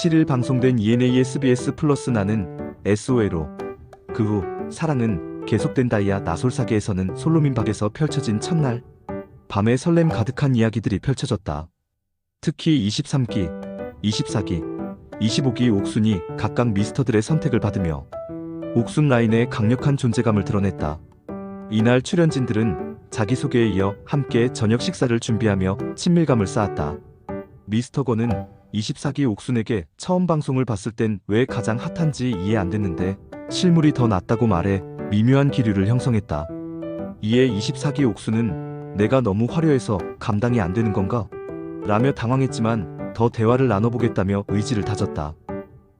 7일 방송된 ENA SBS 플러스 나는 SOL로 그 후 사랑은 계속된 다이아 나솔사계에서는 솔로민 박에서 펼쳐진 첫날 밤에 설렘 가득한 이야기들이 펼쳐졌다. 특히 23기, 24기, 25기 옥순이 각각 미스터들의 선택을 받으며 옥순 라인의 강력한 존재감을 드러냈다. 이날 출연진들은 자기소개에 이어 함께 저녁 식사를 준비하며 친밀감을 쌓았다. 미스터 건은 24기 옥순에게 처음 방송을 봤을 땐 왜 가장 핫한지 이해 안 됐는데 실물이 더 낫다고 말해 미묘한 기류를 형성했다. 이에 24기 옥순은 내가 너무 화려해서 감당이 안 되는 건가? 라며 당황했지만 더 대화를 나눠보겠다며 의지를 다졌다.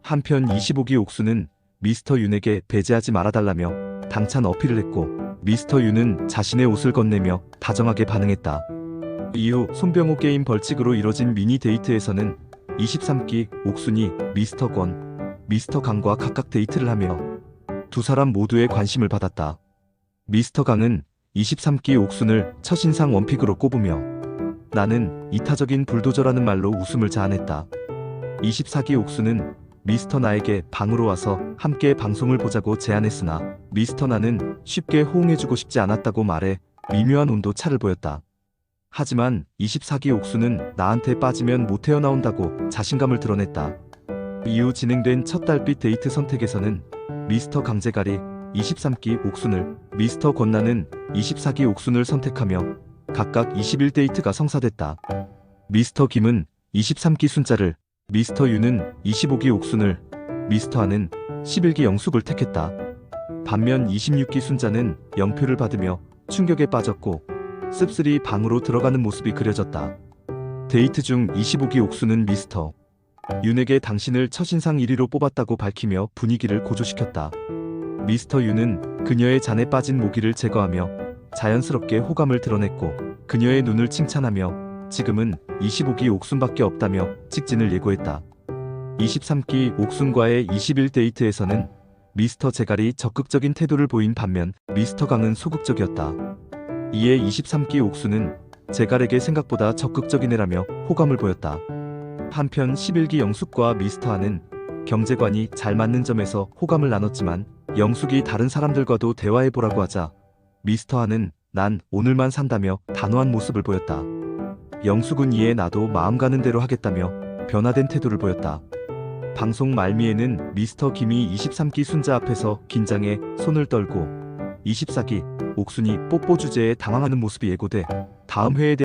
한편 25기 옥순은 미스터 윤에게 배제하지 말아달라며 당찬 어필을 했고 미스터 윤은 자신의 옷을 건네며 다정하게 반응했다. 이후 손병호 게임 벌칙으로 이뤄진 미니 데이트에서는 23기 옥순이 미스터 권, 미스터 강과 각각 데이트를 하며 두 사람 모두의 관심을 받았다. 미스터 강은 23기 옥순을 첫인상 원픽으로 꼽으며 나는 이타적인 불도저라는 말로 웃음을 자아냈다. 24기 옥순은 미스터 나에게 방으로 와서 함께 방송을 보자고 제안했으나 미스터 나는 쉽게 호응해주고 싶지 않았다고 말해 미묘한 온도 차를 보였다. 하지만 24기 옥수는 나한테 빠지면 못 헤어나온다고 자신감을 드러냈다. 이후 진행된 첫 달빛 데이트 선택에서는 미스터 강제갈이 23기 옥순을, 미스터 권나는 24기 옥순을 선택하며 각각 21데이트가 성사됐다. 미스터 김은 23기 순자를, 미스터 유는 25기 옥순을, 미스터 한은 11기 영숙을 택했다. 반면 26기 순자는 0표를 받으며 충격에 빠졌고 씁쓸히 방으로 들어가는 모습이 그려졌다. 데이트 중 25기 옥수는 미스터 윤에게 당신을 첫인상 1위로 뽑았다고 밝히며 분위기를 고조시켰다. 미스터 윤은 그녀의 잔에 빠진 모기를 제거하며 자연스럽게 호감을 드러냈고 그녀의 눈을 칭찬하며 지금은 25기 옥순밖에 없다며 직진을 예고했다. 23기 옥순과의 21데이트에서는 미스터 제갈이 적극적인 태도를 보인 반면 미스터 강은 소극적이었다. 이에 23기 옥수는 제갈에게 생각보다 적극적인 애라며 호감을 보였다. 한편 11기 영숙과 미스터 한은 경제관이 잘 맞는 점에서 호감을 나눴지만 영숙이 다른 사람들과도 대화해보라고 하자 미스터 한은 난 오늘만 산다며 단호한 모습을 보였다. 영숙은 이에 나도 마음 가는 대로 하겠다며 변화된 태도를 보였다. 방송 말미에는 미스터 김이 23기 순자 앞에서 긴장해 손을 떨고 24기 옥순이 뽀뽀 주제에 당황하는 모습이 예고돼 다음 회에 대한